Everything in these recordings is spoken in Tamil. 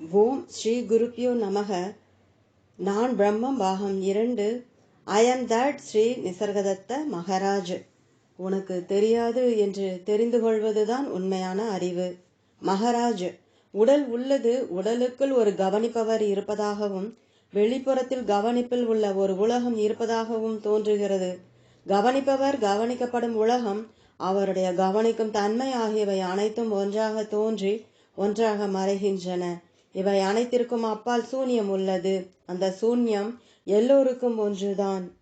ஓம் ஸ்ரீ குருப்பியோ நமக. நான் பிரம்மம் பாகம் இரண்டு. I am that Sri Nisargadatta Maharaj. உனக்கு தெரியாது என்று தெரிந்து கொள்வதுதான் உண்மையான அறிவு. மகராஜ் உடல் உள்ளது உடலுக்குள் ஒரு கவனிப்பவர் இருப்பதாகவும் வெளிப்புறத்தில் கவனிப்பில் உள்ள ஒரு உலகம் இருப்பதாகவும் தோன்றுகிறது. கவனிப்பவர் கவனிக்கப்படும் உலகம் அவருடைய கவனிக்கும் தன்மை ஆகியவை அனைத்தும் ஒன்றாக தோன்றி ஒன்றாக மறைகின்றன. இவை அனைத்திற்கும் அப்பால் சூன்யம் உள்ளது. அந்த சூன்யம் எல்லோருக்கும் ஒன்றுதான்.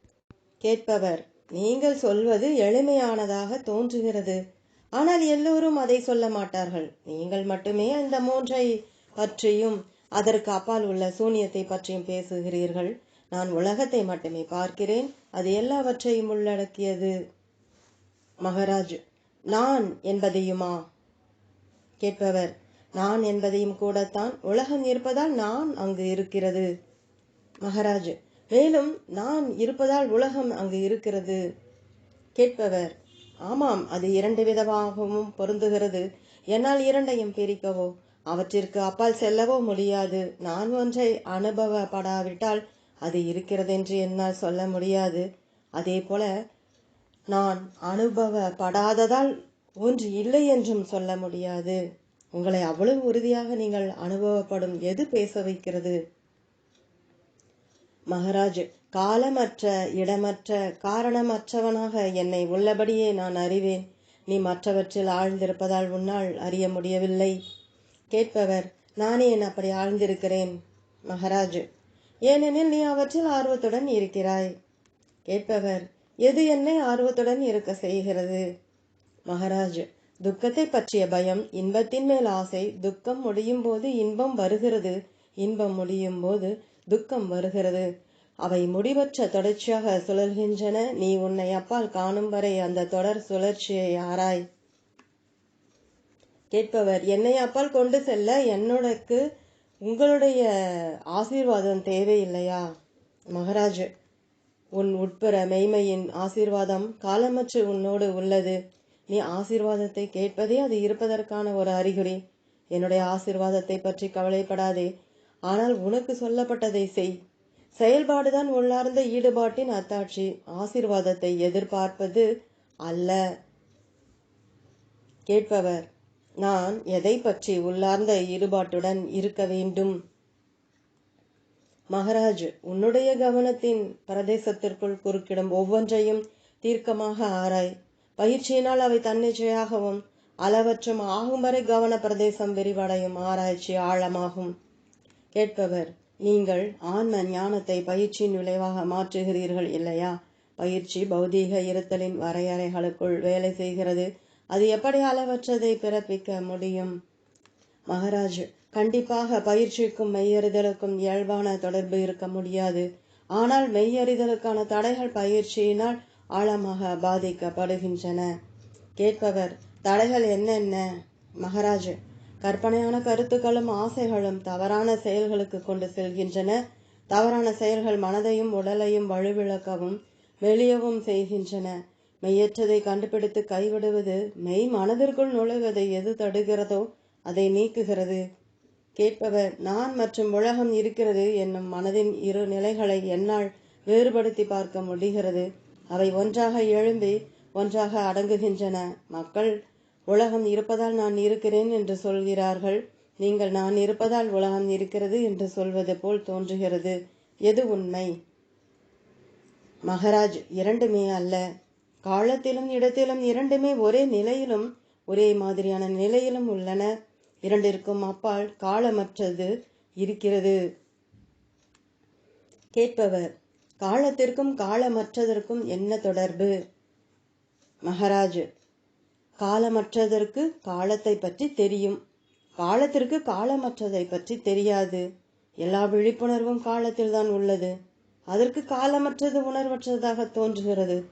கேட்பவர் நீங்கள் சொல்வது எளிமையானதாக தோன்றுகிறது. ஆனால் எல்லோரும் அதை சொல்ல மாட்டார்கள். நீங்கள் மட்டுமே அந்த மூன்றை பற்றியும் அதற்கு அப்பால் உள்ள சூன்யத்தை பற்றியும் பேசுகிறீர்கள். நான் உலகத்தை மட்டுமே பார்க்கிறேன். அது எல்லாவற்றையும் உள்ளடக்கியது. மகராஜ் நான் என்பதையுமா? கேட்பவர் நான் என்பதையும் கூடத்தான் உலகம் இருப்பதால் நான் அங்கு இருக்கிறது. மகராஜ் மேலும் நான் இருப்பதால் உலகம் அங்கு இருக்கிறது. கேட்பவர் ஆமாம் அது இரண்டு விதமாகவும் பொருந்துகிறது. என்னால் இரண்டையும் பிரிக்கவோ? அவற்றிற்கு அப்பால் செல்லவோ முடியாது. நான் ஒன்றை அனுபவப்படாவிட்டால் அது இருக்கிறதென்று என்னால் சொல்ல முடியாது. அதே போல நான் அனுபவப்படாததால் ஒன்று இல்லை என்றும் சொல்ல முடியாது. உங்களை அவ்வளவு உறுதியாக நீங்கள் அனுபவப்படும் எது பேச வைக்கிறது? மகாராஜ் காலமற்ற இடமற்ற காரணமற்றவனாக என்னை உள்ளபடியே நான் அறிவேன். நீ மற்றவற்றில் ஆழ்ந்திருப்பதால் உன்னால் அறிய முடியவில்லை. கேட்பவர் நானே என் அப்படி ஆழ்ந்திருக்கிறேன். மகாராஜ் ஏனெனில் நீ அவற்றில் ஆர்வத்துடன் இருக்கிறாய். கேட்பவர் எது என்னை ஆர்வத்துடன் இருக்க செய்கிறது? மகாராஜ் துக்கத்தை பற்றிய பயம் இன்பத்தின் மேல் ஆசை துக்கம் முடியும் போது இன்பம் வருகிறது. இன்பம் முடியும் போது துக்கம் வருகிறது. அவை முடிவற்ற தொடர்ச்சியாக சுழல்கின்றன. நீ உன்னை அப்பால் காணும் வரை அந்த தொடர் சுழற்சியை ஆராய். கேட்பவர் என்னை அப்பால் கொண்டு செல்ல என்னோடக்கு உங்களுடைய ஆசீர்வாதம் தேவையில்லையா? மகாராஜ் உன் உட்புற மெய்மையின் ஆசீர்வாதம் காலமற்று உன்னோடு உள்ளது. நீ ஆசீர்வாதத்தை கேட்பதே அது இருப்பதற்கான ஒரு அறிகுறி. என்னுடைய ஆசீர்வாதத்தை பற்றி கவலைப்படாதே. ஆனால் உனக்கு சொல்லப்பட்டதை செய். செயல்பாடுதான் உள்ளார்ந்த ஈடுபாட்டின் அத்தாட்சி. ஆசீர்வாதத்தை எதிர்பார்ப்பது அல்ல. கேட்பவர் நான் எதை பற்றி உள்ளார்ந்த ஈடுபாட்டுடன் இருக்க வேண்டும்? மகராஜ் உன்னுடைய கவனத்தின் பிரதேசத்திற்குள் குறுக்கிடும் ஒவ்வொன்றையும் தீர்க்கமாக ஆராய். பயிற்சியினால் அவை தன்னிச்சையாகவும் அளவற்றும் ஆகும் வரை கவன பிரதேசம் விரிவடையும் ஆராய்ச்சி ஆழமாகும். கேட்பவர் நீங்கள் ஆன்ம ஞானத்தை பயிற்சியின் விளைவாக மாற்றுகிறீர்கள் இல்லையா? பயிற்சி பௌதீக இருத்தலின் வரையறைகளுக்குள் வேலை செய்கிறது. அது எப்படி அளவற்றதை பிறப்பிக்க முடியும்? மகாராஜ் கண்டிப்பாக பயிற்சிக்கும் மெய்யறிதலுக்கும் இயல்பான தொடர்பு இருக்க முடியாது. ஆனால் மெய்யறிதலுக்கான தடைகள் பயிற்சியினால் ஆழமாக பாதிக்கப்படுகின்றன. கேட்பவர் தடைகள் என்னென்ன? மகராஜ் கற்பனையான கருத்துக்களும் ஆசைகளும் தவறான செயல்களுக்கு கொண்டு செல்கின்றன. தவறான செயல்கள் மனதையும் உடலையும் வலுவிழக்கவும் வெளியவும் செய்கின்றன. மெய்யற்றதை கண்டுபிடித்து கைவிடுவது மெய் மனதிற்குள் நுழைவதை எது தடுகிறதோ அதை நீக்குகிறது. கேட்பவர் நான் மற்றும் உலகம் இருக்கிறது என்னும் மனதின் இரு நிலைகளை என்னால் வேறுபடுத்தி பார்க்க முடிகிறது. அவை ஒன்றாக எழும்பி ஒன்றாக அடங்குகின்றன. மக்கள் உலகம் இருப்பதால் நான் இருக்கிறேன் என்று சொல்கிறார்கள். நீங்கள் நான் இருப்பதால் உலகம் இருக்கிறது என்று சொல்வது போல் தோன்றுகிறது. எது உண்மை? மகராஜ் இரண்டுமே அல்ல. காலத்திலும் இடத்திலும் இரண்டுமே ஒரே நிலையிலும் ஒரே மாதிரியான நிலையிலும் உள்ளன. இரண்டிற்கும் அப்பால் காலமற்றது இருக்கிறது. கேட்பவர் காலத்திற்கும் காலமற்றதற்கும் என்ன தொடர்பு? மகாராஜ் காலமற்றதற்கு காலத்தை பற்றி தெரியும். காலத்திற்கு காலமற்றதை பற்றி தெரியாது. எல்லா விழிப்புணர்வும் காலத்தில் தான் உள்ளது. அதற்கு காலமற்றது உணர்வற்றதாக தோன்றுகிறது.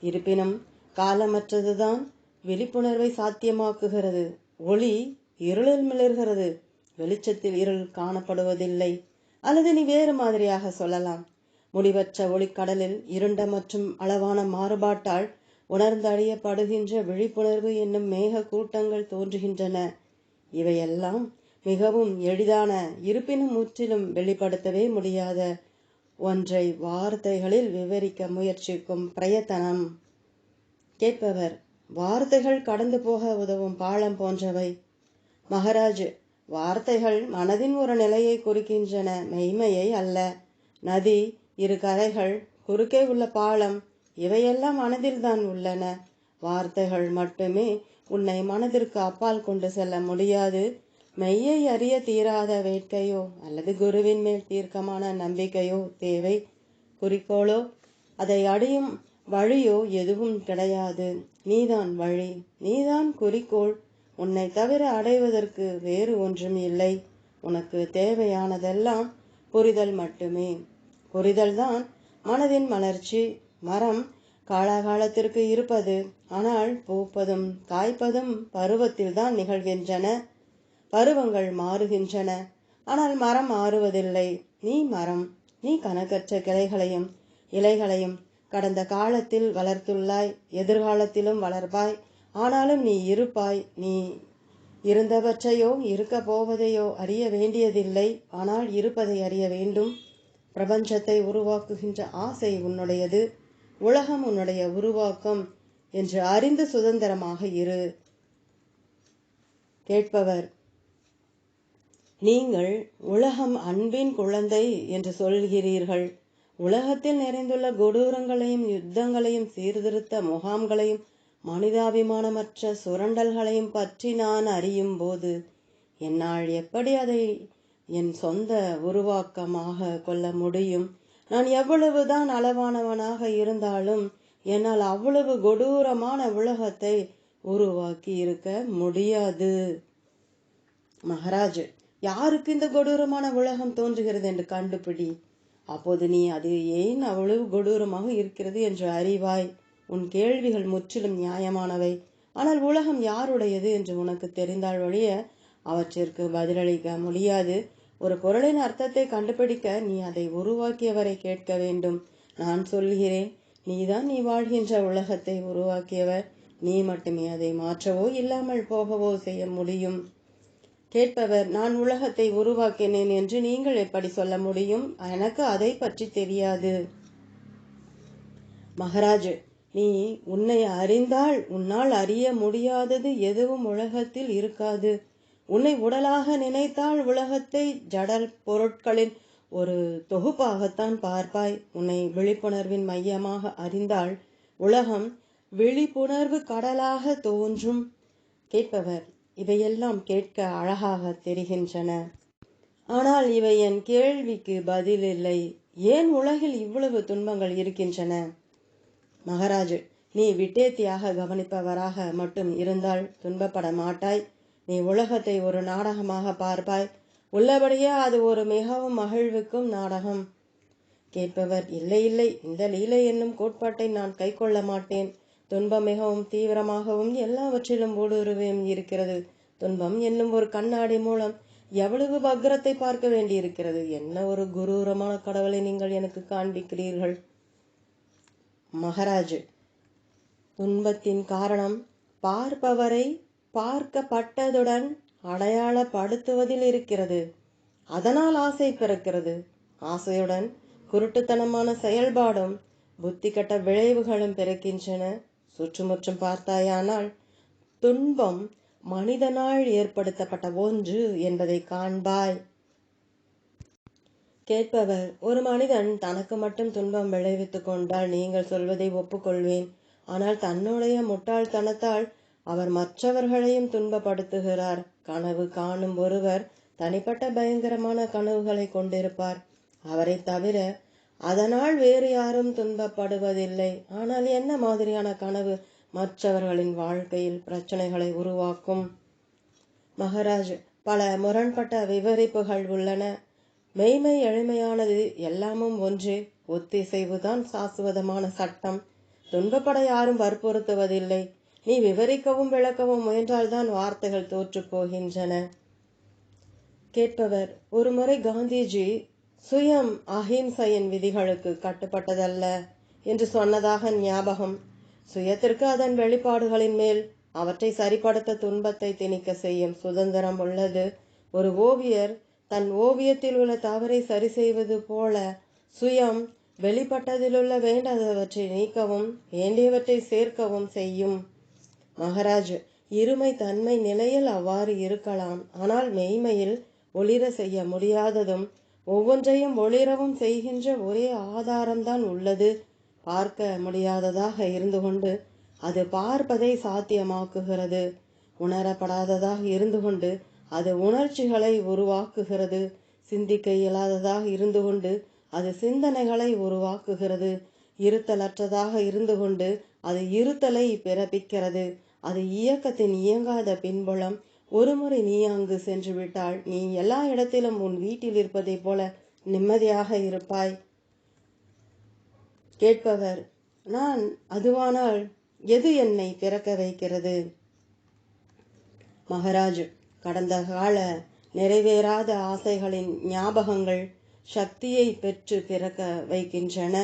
இருப்பினும் காலமற்றதுதான் விழிப்புணர்வை சாத்தியமாக்குகிறது. ஒளி இருளில் மிளர்கிறது. வெளிச்சத்தில் இருள் காணப்படுவதில்லை. அல்லது நீ வேறு மாதிரியாக சொல்லலாம். முடிவற்ற ஒளிக்கடலில் இருண்ட மற்றும் அளவான மாறுபாட்டால் உணர்ந்தறியப்படுகின்ற விழிப்புணர்வு என்னும் மேக கூட்டங்கள் தோன்றுகின்றன. இவையெல்லாம் மிகவும் எளிதான இருப்பினும் முற்றிலும் வெளிப்படுத்தவே முடியாத ஒன்றை வார்த்தைகளில் விவரிக்க முயற்சிக்கும் பிரயத்தனம். கேட்பவர் வார்த்தைகள் கடந்து போக உதவும் பாலம் போன்றவை. மகராஜ் வார்த்தைகள் மனதின் ஒரு நிலையை குறிக்கின்றன மெய்மையை அல்ல. நதி இரு கரைகள் குறுக்கே உள்ள பாலம் இவையெல்லாம் மனதில்தான் உள்ளன. வார்த்தைகள் மட்டுமே உன்னை மனதிற்கு அப்பால் கொண்டு செல்ல முடியாது. மெய்யை அறிய தீராத வேட்கையோ அல்லது குருவின் மேல் தீர்க்கமான நம்பிக்கையோ தேவை. குறிக்கோளோ அதை அடையும் வழியோ எதுவும் கிடையாது. நீதான் வழி நீதான் குறிக்கோள். உன்னை தவிர அடைவதற்கு வேறு ஒன்றும் இல்லை. உனக்கு தேவையானதெல்லாம் புரிதல் மட்டுமே. புரிதல்தான் மனதின் மலர்ச்சி மரம் காலாகாலத்திற்கு இருப்பது ஆனால் பூப்பதும் காய்ப்பதும் பருவத்தில்தான் நிகழ்கின்றன. பருவங்கள் மாறுகின்றன. ஆனால் மரம் மாறுவதில்லை. நீ மரம் நீ கணக்கற்ற கிளைகளையும் இலைகளையும் கடந்த காலத்தில் வளர்த்துள்ளாய் எதிர்காலத்திலும் வளர்ப்பாய். ஆனாலும் நீ இருப்பாய். நீ இருந்தவற்றையோ இருக்க போவதையோ அறிய வேண்டியதில்லை. ஆனால் இருப்பதை அறிய வேண்டும். பிரபஞ்சத்தை உருவாக்குகின்ற ஆசை உன்னுடையது உலகம் உன்னுடைய உருவாக்கம் என்று அறிந்து சுதந்திரமாக இரு. கேட்பவர் நீங்கள் உலகம் அன்பின் குழந்தை என்று சொல்கிறீர்கள். உலகத்தில் நிறைந்துள்ள கொடூரங்களையும் யுத்தங்களையும் சீர்திருத்த முகாம்களையும் மனிதாபிமானமற்ற சுரண்டல்களையும் பற்றி நான் அறியும் போது என்னால் எப்படி அதை என் சொந்த உருவாக்கமாக கொள்ள முடியும். நான் எவ்வளவுதான் அளவானவனாக இருந்தாலும் என்னால் அவ்வளவு கொடூரமான உலகத்தை உருவாக்கி இருக்க முடியாது. மகாராஜ் யாருக்கு இந்த கொடூரமான உலகம் தோன்றுகிறது என்று கண்டுபிடி. அப்போது நீ அது ஏன் அவ்வளவு கொடூரமாக இருக்கிறது என்று அறிவாய்? உன் கேள்விகள் முற்றிலும் நியாயமானவை. ஆனால் உலகம் யாருடையது என்று உனக்கு தெரிந்தால் வழிய அவற்றிற்கு பதிலளிக்க முடியாது. ஒரு பொருளின் அர்த்தத்தை கண்டுபிடிக்க நீ அதை உருவாக்கியவரை கேட்க வேண்டும். நான் சொல்கிறேன் நீதான் நீ வாழ்கின்ற உலகத்தை உருவாக்கியவர். நீ மட்டுமே அதை மாற்றவோ இல்லாமல் போகவோ செய்ய முடியும். கேட்பவர் நான் உலகத்தை உருவாக்கினேன் என்று நீங்கள் எப்படி சொல்ல முடியும்? எனக்கு அதை பற்றி தெரியாது. மகராஜு நீ உன்னை அறிந்தால் உன்னால் அறிய முடியாதது எதுவும் உலகத்தில் இருக்காது. உன்னை உடலாக நினைத்தால் உலகத்தை ஜடல் பொருட்களின் ஒரு தொகுப்பாகத்தான் பார்ப்பாய். உன்னை விழிப்புணர்வின் மையமாக அறிந்தால் உலகம் விழிப்புணர்வு கடலாக தோன்றும். கேட்பவர் இவையெல்லாம் கேட்க அழகாக தெரிகின்றன. ஆனால் இவை என் கேள்விக்கு பதில் இல்லை. ஏன் உலகில் இவ்வளவு துன்பங்கள் இருக்கின்றன? மகாராஜ் நீ விட்டேத்தியாக கவனிப்பவராக மட்டும் இருந்தால் துன்பப்பட மாட்டாய். நீ உலகத்தை ஒரு நாடகமாக பார்ப்பாய். உள்ளபடியே அது ஒரு மிகவும் மகிழ்வுக்கும் நாடகம். கேட்பவர் இல்லை இல்லை இந்த லீலை என்னும் கோட்பாட்டை நான் கைக்கொள்ள மாட்டேன். துன்பம் மிகவும் தீவிரமாகவும் எல்லாவற்றிலும் ஊடுருவையும் இருக்கிறது. துன்பம் என்னும் ஒரு கண்ணாடி மூலம் எவ்வளவு பக்ரத்தை பார்க்க வேண்டியிருக்கிறது? என்ன ஒரு குரூரமான கடவுளை நீங்கள் எனக்கு காண்பிக்கிறீர்கள்? மகாராஜ் துன்பத்தின் காரணம் பார்ப்பவரை பார்க்கப்பட்டதுடன் அடையாளப்படுத்துவதில் இருக்கிறது. அதனால் ஆசை பிறக்கிறது. ஆசையுடன் குருட்டுத்தனமான செயல்பாடும் புத்தி கட்ட விளைவுகளும் பிறக்கின்றன. சுற்றுமுற்றும் பார்த்தாயானால் துன்பம் மனிதனால் ஏற்படுத்தப்பட்ட ஒன்று என்பதை காண்பாய். கேட்பவர் ஒரு மனிதன் தனக்கு மட்டும் துன்பம் விளைவித்துக் கொண்டால் நீங்கள் சொல்வதை ஒப்புக்கொள்வேன். ஆனால் தன்னுடைய முட்டாள்தனத்தால் அவர் மற்றவர்களையும் துன்பப்படுத்துகிறார். கனவு காணும் ஒருவர் தனிப்பட்ட பயங்கரமான கனவுகளை கொண்டிருப்பார். அவரை தவிர அதனால் வேறு யாரும் துன்பப்படுவதில்லை. ஆனால் என்ன மாதிரியான கனவு மற்றவர்களின் வாழ்க்கையில் பிரச்சனைகளை உருவாக்கும்? மகாராஜ் பல முரண்பட்ட விவரிப்புகள் உள்ளன. மெய்மை எளிமையானது எல்லாமும் ஒன்றே. ஒத்திசைவுதான் சாஸ்வதமான சட்டம். துன்பப்பட யாரும் வற்புறுத்துவதில்லை. நீ விவரிக்கவும் விளக்கவும் முயன்றால்தான் வார்த்தைகள் தோற்றுப்போகின்றன கேட்பவர் ஒருமுறை காந்திஜி சுயம் அஹிம்சையின் விதிகளுக்கு கட்டுப்பட்டதல்ல என்று சொன்னதாக ஞாபகம். சுயத்திற்கு அதன் வெளிப்பாடுகளின் மேல் அவற்றை சரிப்படுத்த துன்பத்தை திணிக்க செய்யும் சுதந்திரம் உள்ளது. ஒரு ஓவியர் தன் ஓவியத்தில் உள்ள தவறை சரி செய்வது போல சுயம் வெளிப்பட்டதிலுள்ள வேண்டாதவற்றை நீக்கவும் வேண்டியவற்றை சேர்க்கவும் செய்யும். மகராஜ் இருமை தன்மை நிலையில் அவ்வாறு இருக்கலாம். ஆனால் மெய்மையில் ஒளிர செய்ய முடியாததும் ஒவ்வொன்றையும் ஒளிரவும் செய்கின்ற ஒரே ஆதாரம்தான் உள்ளது. பார்க்க முடியாததாக இருந்து கொண்டு அது பார்ப்பதை சாத்தியமாக்குகிறது. உணரப்படாததாக இருந்து கொண்டு அது உணர்ச்சிகளை உருவாக்குகிறது. சிந்திக்க இயலாததாக இருந்து கொண்டு அது சிந்தனைகளை உருவாக்குகிறது. இருத்தலற்றதாக இருந்து கொண்டு அது இருத்தலை பிறப்பிக்கிறது. அது இயக்கத்தின் இயங்காத பின்புலம். ஒருமுறை நீ அங்கு சென்று விட்டால் நீ எல்லா இடத்திலும் உன் வீட்டில் இருப்பதைப் போல நிம்மதியாக இருப்பாய். கேட்பவர் நான் அதுவானால் எது என்னை பிறக்க வைக்கிறது? மகராஜ் கடந்த கால நிறைவேறாத ஆசைகளின் ஞாபகங்கள் சக்தியை பெற்று பிறக்க வைக்கின்றன.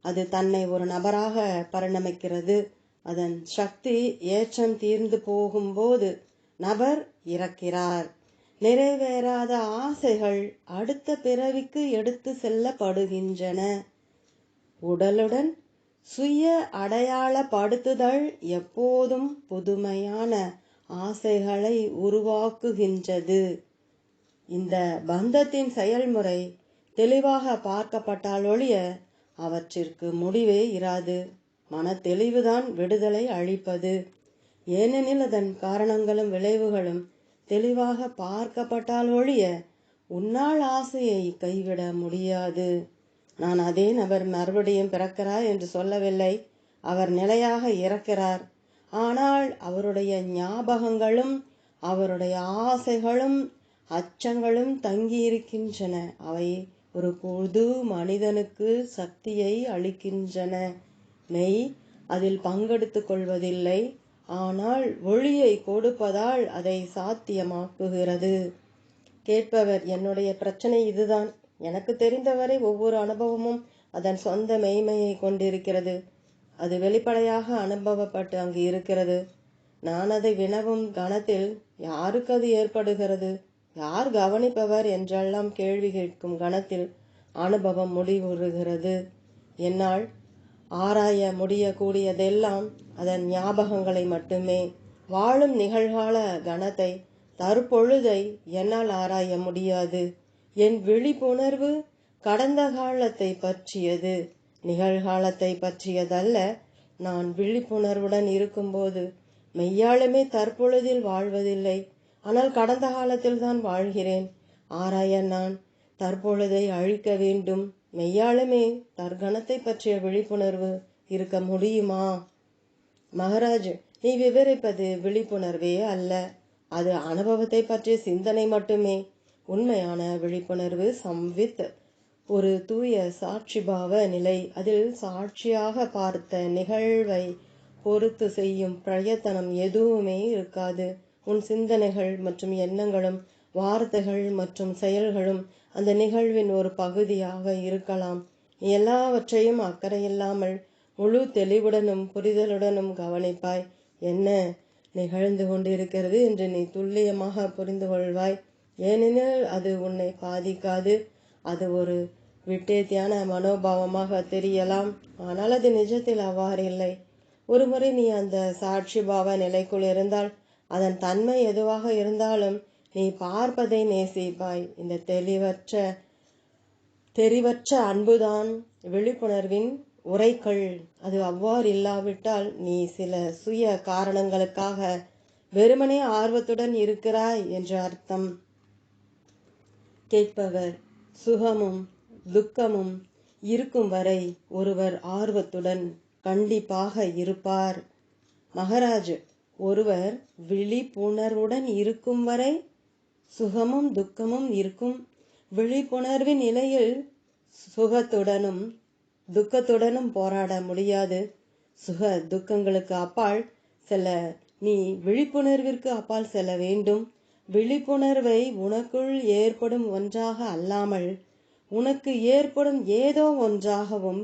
அது தன்னை ஒரு நபராக பரிணமிக்கிறது. அதன் சக்தி ஏற்றம் தீர்ந்து போகும்போது நபர் இறக்கிறார். நிறைவேறாத ஆசைகள் அடுத்த பிறவிக்கு எடுத்து செல்லப்படுகின்றன. உடலுடன் சுய அடையாளப்படுத்துதல் எப்போதும் புதுமையான ஆசைகளை உருவாக்குகின்றது. இந்த பந்தத்தின் செயல்முறை தெளிவாக பார்க்கப்பட்டால் ஒழிய அவற்றிற்கு முடிவே இராது. மன தெளிவுதான் விடுதலை அளிப்பது. ஏனெனில் அதன் காரணங்களும் விளைவுகளும் தெளிவாக பார்க்கப்பட்டால் ஒழிய உன்னால் ஆசையை கைவிட முடியாது. நான் அதே நபர் மறுபடியும் பிறக்கிறார் என்று சொல்லவில்லை. அவர் நிலையாக இறக்கிறார். ஆனால் அவருடைய ஞாபகங்களும் அவருடைய ஆசைகளும் அச்சங்களும் தங்கியிருக்கின்றன. அவை ஒரு புது மனிதனுக்கு சக்தியை அளிக்கின்றன. மெய் அதில் பங்கெடுத்துக் கொள்வதில்லை. ஆனால் ஒளியை கொடுப்பதால் அதை சாத்தியமாக்குகிறது. கேட்பவர் என்னுடைய பிரச்சனை இதுதான். எனக்கு தெரிந்தவரை ஒவ்வொரு அனுபவமும் அதன் சொந்த மெய்மையை கொண்டிருக்கிறது. அது வெளிப்படையாக அனுபவப்பட்டு அங்கு இருக்கிறது. நான் அதை வினவும் கணத்தில் யாருக்கு அது ஏற்படுகிறது? யார் கவனிப்பவர்? என்றெல்லாம் கேள்வி கேட்கும் கணத்தில் அனுபவம் முடிவுறுகிறது. என்னால் ஆராய முடியக்கூடியதெல்லாம் அதன் ஞாபகங்களை மட்டுமே. வாழும் நிகழ்கால கணத்தை தற்பொழுதை என்னால் ஆராய முடியாது. என் விழிப்புணர்வு கடந்த காலத்தை பற்றியது. நிகழ்காலத்தை பற்றியதல்ல நான் விழிப்புணர்வுடன் இருக்கும்போது மெய்யாலுமே தற்பொழுதில் வாழ்வதில்லை. ஆனால் கடந்த காலத்தில் தான் வாழ்கிறேன். ஆராய நான் தற்பொழுதை அழிக்க வேண்டும். மெய்யாலுமே தற்கணத்தை பற்றிய விழிப்புணர்வு இருக்க முடியுமா? மகராஜ் நீ விவரிப்பது விழிப்புணர்வே அல்ல. அது அனுபவத்தை பற்றிய சிந்தனை மட்டுமே. உண்மையான விழிப்புணர்வு சம்வித். ஒரு தூய சாட்சிபாவ நிலை. அதில் சாட்சியாக பார்த்த நிகழ்வை பொறுத்து செய்யும் பிரயத்தனம் எதுவுமே இருக்காது. உன் சிந்தனைகள் மற்றும் எண்ணங்களும் வார்த்தைகள் மற்றும் செயல்களும் அந்த நிகழ்வின் ஒரு பகுதியாக இருக்கலாம். எல்லாவற்றையும் அக்கறையில்லாமல் முழு தெளிவுடனும் புரிதலுடனும் கவனிப்பாய். என்ன? நிகழ்ந்து கொண்டிருக்கிறது என்று நீ துல்லியமாக புரிந்து கொள்வாய். ஏனெனில் அது உன்னை பாதிக்காது. அது ஒரு விட்டேத்தியான மனோபாவமாக தெரியலாம். ஆனால் அது நிஜத்தில் அவ்வாறு இல்லை. ஒருமுறை நீ அந்த சாட்சி பாவ நிலைக்குள் இருந்தால் அதன் தன்மை எதுவாக இருந்தாலும் நீ பார்ப்பதை நேசிப்பாய். இந்த தெளிவற்ற தெரிவற்ற அன்புதான் விழிப்புணர்வின் உரைக்கள் அது அவ்வாறு இல்லாவிட்டால் நீ சில சுய காரணங்களுக்காக வெறுமனே ஆர்வத்துடன் இருக்கிறாய் என்று அர்த்தம். கேட்பவர் சுகமும் துக்கமும் இருக்கும் வரை ஒருவர் ஆர்வத்துடன் கண்டிப்பாக இருப்பார். மகராஜ் ஒருவர் விழிப்புணர்வுடன் இருக்கும் வரை சுகமும் துக்கமும் இருக்கும். விழிப்புணர்வின் நிலையில் சுகத்துடனும் துக்கத்துடனும் போராட முடியாது. சுக துக்கங்களுக்கு அப்பால் செல்ல நீ விழிப்புணர்விற்கு அப்பால் செல்ல வேண்டும். விழிப்புணர்வை உனக்குள் ஏற்படும் ஒன்றாக அல்லாமல் உனக்கு ஏற்படும் ஏதோ ஒன்றாகவும்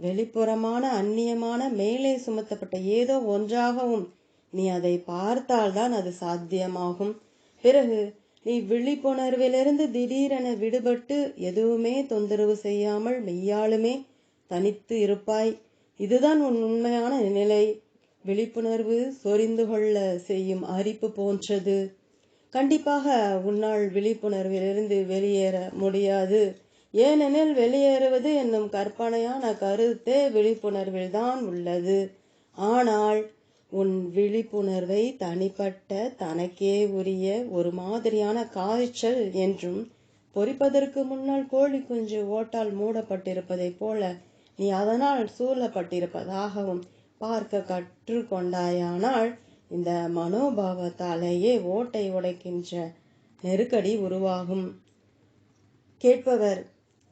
வெளிப்புறமான அந்நியமான மேலே சுமத்தப்பட்ட ஏதோ ஒன்றாகவும் நீ அதை பார்த்தால்தான் அது சாத்தியமாகும். பிறகு இவ்விழிப்புணர்விலிருந்து விழிப்புணர்விலிருந்து திடீரென விடுபட்டு எதுவுமே தொந்தரவு செய்யாமல் மெய்யாலுமே தனித்து இருப்பாய். இதுதான் உன் உண்மையான நிலை. விழிப்புணர்வு சொரிந்து கொள்ள செய்யும் அரிப்பு போன்றது. கண்டிப்பாக உன்னால் விழிப்புணர்விலிருந்து வெளியேற முடியாது. ஏனெனில் வெளியேறுவது என்னும் கற்பனையான கருத்தே விழிப்புணர்வில்தான் உள்ளது. ஆனால் உன் விழிப்புணர்வை தனிப்பட்ட தனக்கே உரிய ஒரு மாதிரியான காய்ச்சல் என்றும் பொறிப்பதற்கு முன்னால் கோழி குஞ்சு ஓட்டால் மூடப்பட்டிருப்பதைப் போல நீ அதனால் சூழப்பட்டிருப்பதாகவும் பார்க்க கற்றுக்கொண்டாயானால் இந்த மனோபாவத்தாலேயே ஓட்டை உடைக்கின்ற நெருக்கடி உருவாகும். கேட்பவர்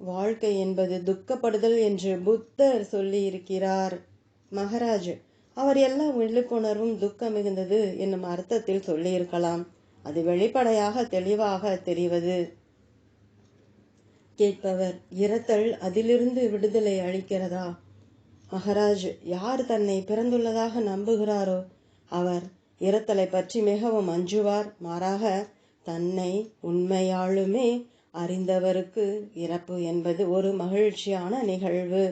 வாழ்க்கை என்பது துக்கப்படுதல் என்று புத்தர் சொல்லியிருக்கிறார். மகராஜ் அவர் எல்லா விழிப்புணர்வும் துக்கம் மிகுந்தது என்னும் அர்த்தத்தில் சொல்லியிருக்கலாம். அது வெளிப்படையாக தெளிவாக தெரிவது. கேட்பவர் இரத்தல் அதிலிருந்து விடுதலை அளிக்கிறதா? மகராஜ் யார் தன்னை பிறந்துள்ளதாக நம்புகிறாரோ அவர் இரத்தலை பற்றி மிகவும் அஞ்சுவார். மாறாக தன்னை உண்மையாலுமே அறிந்தவருக்கு இறப்பு என்பது ஒரு மகிழ்ச்சியான நிகழ்வு.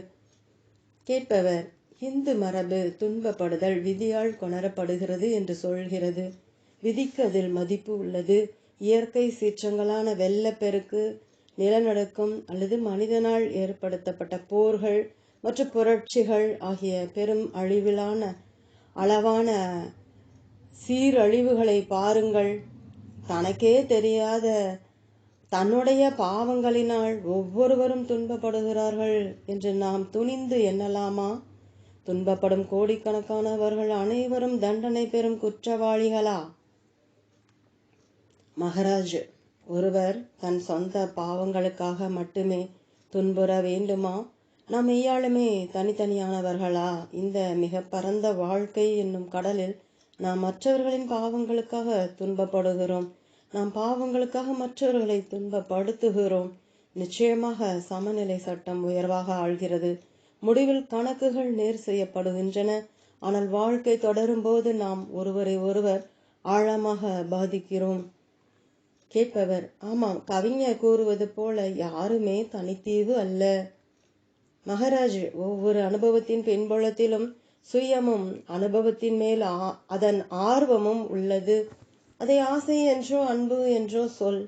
கேட்பவர் இந்து மரபு துன்பப்படுதல் விதியால் கொணரப்படுகிறது என்று சொல்கிறது. விதிக்கு அதில் மதிப்பு உள்ளது. இயற்கை சீற்றங்களான வெள்ளப்பெருக்கு நிலநடுக்கம் அல்லது மனிதனால் ஏற்படுத்தப்பட்ட போர்கள் மற்றும் புரட்சிகள் ஆகிய பெரும் அழிவிலான அளவான சீரழிவுகளை பாருங்கள். தனக்கே தெரியாத தன்னுடைய பாவங்களினால் ஒவ்வொருவரும் துன்பப்படுகிறார்கள் என்று நாம் துணிந்து எண்ணலாமா? துன்பப்படும் கோடிக்கணக்கானவர்கள் அனைவரும் தண்டனை பெறும் குற்றவாளிகளா? மகராஜ் ஒருவர் தன் சொந்த பாவங்களுக்காக மட்டுமே துன்புற வேண்டுமா? நாம் மெய்யாலுமே தனித்தனியானவர்களா? இந்த மிக பரந்த வாழ்க்கை என்னும் கடலில் நாம் மற்றவர்களின் பாவங்களுக்காக துன்பப்படுகிறோம். நாம் பாவங்களுக்காக மற்றவர்களை துன்பப்படுத்துகிறோம். நிச்சயமாக சமநிலை சட்டம் உயர்வாக ஆள்கிறது. முடிவில் கணக்குகள் நேர் செய்யப்படுகின்றன. ஆனால் வாழ்க்கை தொடரும் போது நாம் ஒருவரை ஒருவர் ஆழமாக பாதிக்கிறோம். கேட்பவர் ஆமாம் கவிஞர் கூறுவது போல யாருமே தனித்தீவு அல்ல. மகராஜ் ஒவ்வொரு அனுபவத்தின் பின்புலத்திலும் சுயமும் அனுபவத்தின் மேல் அதன் ஆர்வமும் உள்ளது. அதை ஆசை என்றோ அன்பு என்றோ சொல்.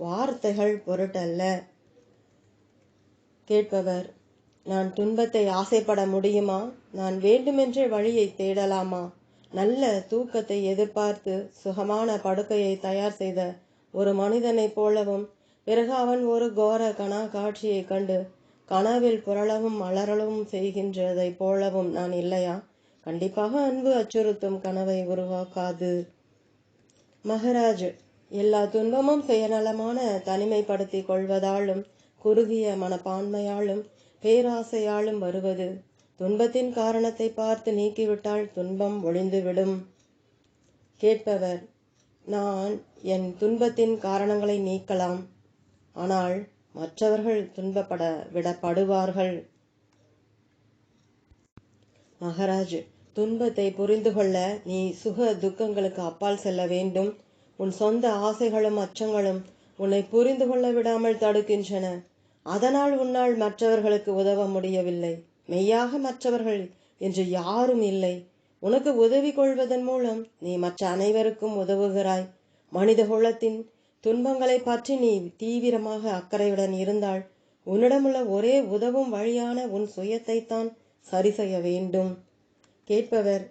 வார்த்தைகள் பொருட்டல்ல. கேட்பவர் நான் துன்பத்தை ஆசைப்பட முடியுமா? நான் வேண்டுமென்றே வழியை தேடலாமா? நல்ல தூக்கத்தை எதிர்பார்த்து சுகமான படுக்கையை தயார் செய்த ஒரு மனிதனைப் போலவும் பிறகு அவன் ஒரு கோர கணா காட்சியை கண்டு கனவில் புரளவும் அலறலும் செய்கின்றதைப் போலவும் நான் இல்லையா? கண்டிப்பாக அன்பு அச்சுறுத்தும் கனவை உருவாக்காது. மகராஜ் எல்லா துன்பமும் சுயநலமான தனிமைப்படுத்திக் கொள்வதாலும் குறுகிய மனப்பான்மையாலும் பேராசையாலும் வருவது. துன்பத்தின் காரணத்தை பார்த்து நீக்கிவிட்டால் துன்பம் ஒழிந்துவிடும். கேட்பவர் நான் என் துன்பத்தின் காரணங்களை நீக்கலாம். ஆனால் மற்றவர்கள் துன்பப்பட விடப்படுவார்கள். மகராஜ் துன்பத்தை புரிந்து கொள்ள நீ சுக துக்கங்களுக்கு அப்பால் செல்ல வேண்டும். உன் சொந்த ஆசைகளும் அச்சங்களும் உன்னை புரிந்து கொள்ள விடாமல் தடுக்கின்றன. அதனால் உன்னால் மற்றவர்களுக்கு உதவ முடியவில்லை. மெய்யாக மற்றவர்கள் என்று யாரும் இல்லை. உனக்கு உதவி கொள்வதன் மூலம் நீ மற்ற அனைவருக்கும் உதவுகிறாய். மனித குலத்தின் துன்பங்களை பற்றி நீ தீவிரமாக அக்கறையுடன் இருந்தால் உன்னிடமுள்ள ஒரே உதவும் வழியான உன் சுயத்தைத்தான் சரி செய்ய வேண்டும். கேட்பவர்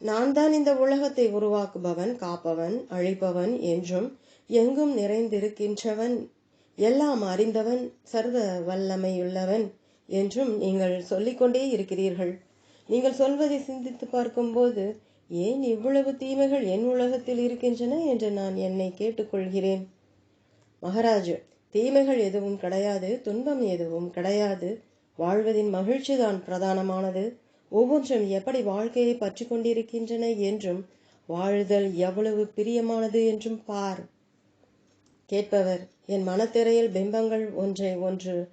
நான் தான் இந்த உலகத்தை உருவாக்குபவன் காப்பவன் அழிப்பவன் என்றும் எங்கும் நிறைந்திருக்கின்றவன் எல்லாம் அறிந்தவன் சர்வ வல்லமையுள்ளவன் என்றும் நீங்கள் சொல்லிக்கொண்டே இருக்கிறீர்கள். நீங்கள் சொல்வதை சிந்தித்து பார்க்கும்போது ஏன் இவ்வளவு தீமைகள் என் உலகத்தில் இருக்கின்றன என்று நான் என்னை கேட்டுக்கொள்கிறேன்? மகாராஜ் தீமைகள் எதுவும் கிடையாது துன்பம் எதுவும் கிடையாது. வாழ்வதின் மகிழ்ச்சிதான் பிரதானமானது. ஒவ்வொன்றும் எப்படி வாழ்க்கையை பற்றி கொண்டிருக்கின்றன என்றும் வாழ்தல் எவ்வளவு பிரியமானது என்றும் பார். கேட்பவர் என் மனத்திரையில் பிம்பங்கள் ஒன்றை ஒன்று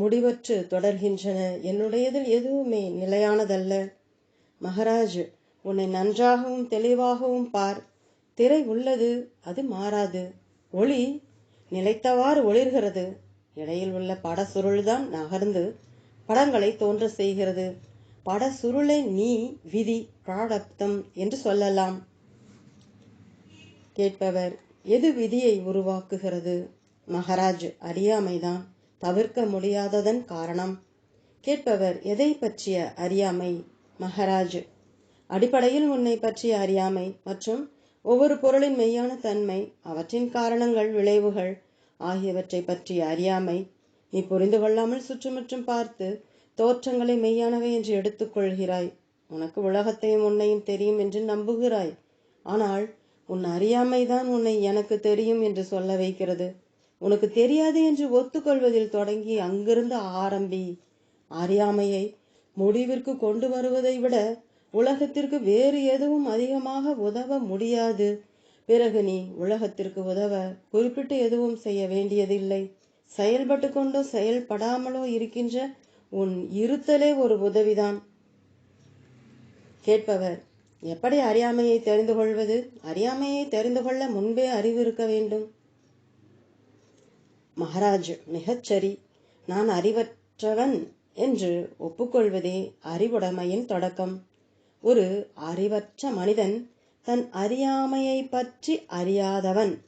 முடிவற்று தொடர்கின்றன. என்னுடையதில் எதுவுமே நிலையானதல்ல. மகராஜ் உன்னை நன்றாகவும் தெளிவாகவும் பார். திரை உள்ளது அது மாறாது. ஒளி நிலைத்தவாறு ஒளிர்கிறது. இடையில் உள்ள படசுருள்தான் நகர்ந்து படங்களை தோன்ற செய்கிறது. பட சுருளை நீ விதி பிராடப்தம் என்று சொல்லலாம். கேட்பவர் எது விதியை உருவாக்குகிறது? மகராஜ் அறியாமைதான். தவிர்க்க முடியாததன் காரணம். கேட்பவர் எதை பற்றிய அறியாமை? மகராஜ் அடிப்படையில் உன்னை பற்றிய அறியாமை மற்றும் ஒவ்வொரு பொருளின் மெய்யான தன்மை அவற்றின் காரணங்கள் விளைவுகள் ஆகியவற்றை பற்றிய அறியாமை. நீ புரிந்து கொள்ளாமல் சுற்றுமுற்றும் பார்த்து தோற்றங்களை மெய்யானவை என்று எடுத்துக்கொள்கிறாய் உனக்கு உலகத்தையும் உன்னையும் தெரியும் என்று நம்புகிறாய். ஆனால் உன் அறியாமைதான் உன்னை எனக்கு தெரியும் என்று சொல்ல வைக்கிறது. உனக்கு தெரியாது என்று ஒத்துக்கொள்வதில் தொடங்கி அங்கிருந்து ஆரம்பி. அறியாமையை முடிவிற்கு கொண்டு வருவதை விட உலகத்திற்கு வேறு எதுவும் அதிகமாக உதவ முடியாது. பிறகு நீ உலகத்திற்கு உதவ குறிப்பிட்டு எதுவும் செய்ய வேண்டியதில்லை. செயல்பட்டு கொண்டோ செயல்படாமலோ இருக்கின்ற உன் இருத்தலே ஒரு உதவிதான். கேட்பவர் எப்படி அறியாமையை தெரிந்து கொள்வது? அறியாமையை தெரிந்து கொள்ள முன்பே அறிவு இருக்க வேண்டும். மகாராஜ் மிகச்சரி. நான் அறிவற்றவன் என்று ஒப்புக்கொள்வதே அறிவுடைமையின் தொடக்கம். ஒரு அறிவற்ற மனிதன் தன் அறியாமையை பற்றி அறியாதவன்.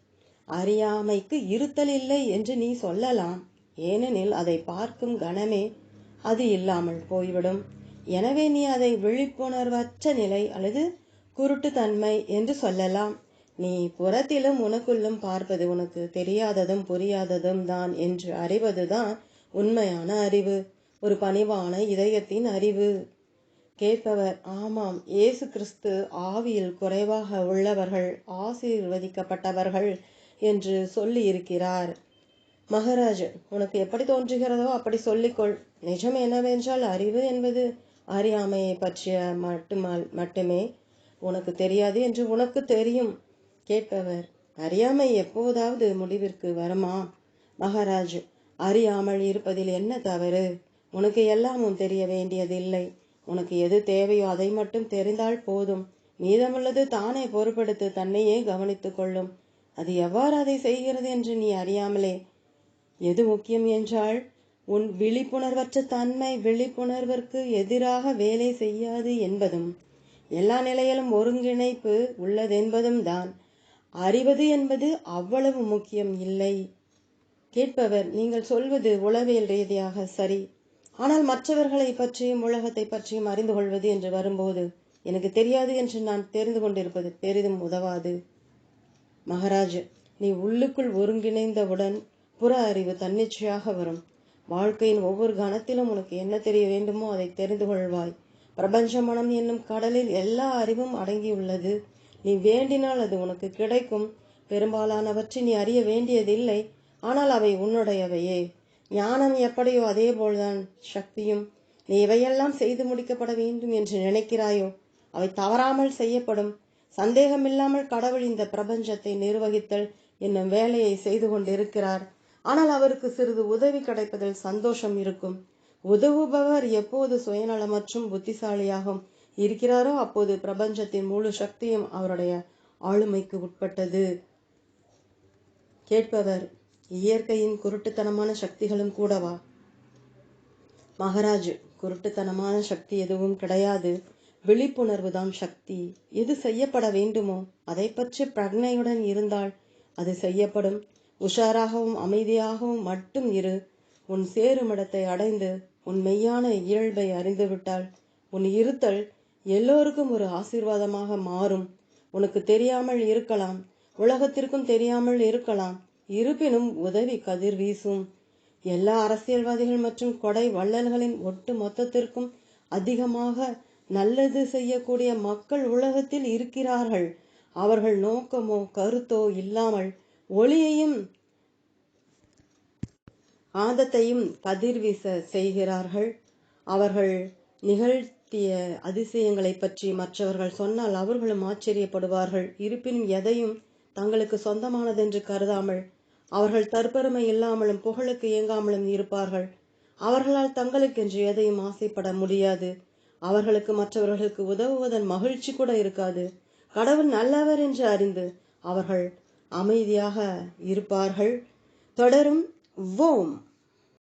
அறியாமைக்கு இருத்தல் இல்லை என்று நீ சொல்லலாம். ஏனெனில் அதை பார்க்கும் கணமே அது இல்லாமல் போய்விடும். எனவே நீ அதை விழிப்புணர்வற்ற நிலை அல்லது குருட்டுத்தன்மை என்று சொல்லலாம். நீ புறத்திலும் உனக்குள்ளும் பார்ப்பது உனக்கு தெரியாததும் புரியாததும் தான் என்று அறிவதுதான் உண்மையான அறிவு. ஒரு பணிவான இதயத்தின் அறிவு. கேட்பவர் ஆமாம் இயேசு கிறிஸ்து ஆவியில் குறைவாக உள்ளவர்கள் ஆசீர்வதிக்கப்பட்டவர்கள் என்று சொல்லி இருக்கிறார் உனக்கு எப்படி தோன்றுகிறதோ அப்படி சொல்லிக்கொள். நிஜம் என்னவென்றால் அறிவு என்பது அறியாமையை பற்றிய மட்டுமால் மட்டுமே உனக்கு தெரியாது என்று உனக்கு தெரியும் கேட்பவர். அறியாமை எப்போதாவது முடிவிற்கு வருமா? மகாராஜ் அறியாமல் இருப்பதில் என்ன தவறு? உனக்கு எல்லாமும் தெரிய வேண்டியதில்லை. உனக்கு எது தேவையோ அதை மட்டும் தெரிந்தால் போதும். மீதமுள்ளது தானே பொறுப்படுத்து தன்னையே கவனித்துக் கொள்ளும். அது எவ்வாறு அதை செய்கிறது என்று நீ அறியாமலே? எது முக்கியம் என்றால் உன் விழிப்புணர்வற்ற தன்மை விழிப்புணர்விற்கு எதிராக வேலை செய்யாது என்பதும் எல்லா நிலையிலும் ஒருங்கிணைப்பு உள்ளதென்பதும் தான். அறிவது என்பது அவ்வளவு முக்கியம் இல்லை. கேட்பவர் நீங்கள் சொல்வது உளவியல் ரீதியாக சரி. ஆனால் மற்றவர்களை பற்றியும் உலகத்தை பற்றியும் அறிந்து கொள்வது என்று வரும்போது எனக்கு தெரியாது என்று நான் தெரிந்து கொண்டிருப்பது பெரிதும் உதவாது. மகாராஜ் நீ உள்ளுக்குள் ஒருங்கிணைந்தவுடன் புற அறிவு தன்னிச்சையாக வரும். வாழ்க்கையின் ஒவ்வொரு கணத்திலும் உனக்கு என்ன தெரிய வேண்டுமோ அதை தெரிந்து கொள்வாய். பிரபஞ்ச மனம் என்னும் கடலில் எல்லா அறிவும் அடங்கியுள்ளது. நீ வேண்டினால் அது உனக்கு கிடைக்கும். பெரும்பாலானவற்றை நீ அறிய வேண்டியதில்லை. ஆனால் அவை உன்னுடையவையே. ஞானம் எப்படியோ அதே போல்தான் சக்தியும் நீ இவையெல்லாம் செய்து முடிக்கப்பட வேண்டும் என்று நினைக்கிறாயோ? அவை தவறாமல் செய்யப்படும். சந்தேகமில்லாமல் கடவுள் இந்த பிரபஞ்சத்தை நிர்வகித்தல் என்னும் வேலையை செய்து கொண்டிருக்கிறார். ஆனால் அவருக்கு சிறிது உதவி கிடைப்பதில் சந்தோஷம் இருக்கும். உதவுபவர் எப்போது சுயநலமற்றும் புத்திசாலியாகவும் இருக்கிறாரோ அப்போது பிரபஞ்சத்தின் முழு சக்தியும் அவருடைய ஆளுமைக்கு உட்பட்டது. கேட்பவர் இயற்கையின் குருட்டுத்தனமான சக்திகளும் கூடவா? மகாராஜ் குருட்டுத்தனமான சக்தி எதுவும் கிடையாது. விழிப்புணர்வு தான் சக்தி. எது செய்யப்பட வேண்டுமோ அதை பற்றி பிரக்னையுடன் இருந்தால் அது செய்யப்படும். உஷாராகவும் அமைதியாகவும் மட்டும் இரு. உன் சேருமிடத்தை அடைந்து உன் மெய்யான இயல்பை அறிந்துவிட்டால் உன் இருத்தல் எல்லோருக்கும் ஒரு ஆசீர்வாதமாக மாறும். உனக்கு தெரியாமல் இருக்கலாம் உலகத்திற்கும் தெரியாமல் இருக்கலாம் இருப்பினும் உதவி கதிர் வீசும். எல்லா அரசியல்வாதிகள் மற்றும் கொடை வள்ளல்களின் ஒட்டு மொத்தத்திற்கும் அதிகமாக நல்லது செய்யக்கூடிய மக்கள் உலகத்தில் இருக்கிறார்கள். அவர்கள் நோக்கமோ கருத்தோ இல்லாமல் ஒளியையும் ஆதத்தையும் கதிர்வீச செய்கிறார்கள். அவர்கள் நிகழ்த்திய அதிசயங்களை பற்றி மற்றவர்கள் சொன்னால் அவர்களும் ஆச்சரியப்படுவார்கள். இருப்பினும் எதையும் தங்களுக்கு சொந்தமானதென்று கருதாமல் அவர்கள் தற்பெருமை இல்லாமலும் புகழுக்கு இயங்காமலும் இருப்பார்கள். அவர்களால் தங்களுக்கென்று எதையும் ஆசைப்பட முடியாது. அவர்களுக்கு மற்றவர்களுக்கு உதவுவதன் மகிழ்ச்சி கூட இருக்காது. கடவுள் நல்லவர் என்று அறிந்து அவர்கள் அமைதியாக இருப்பார்கள். தொடரும் ஓம்.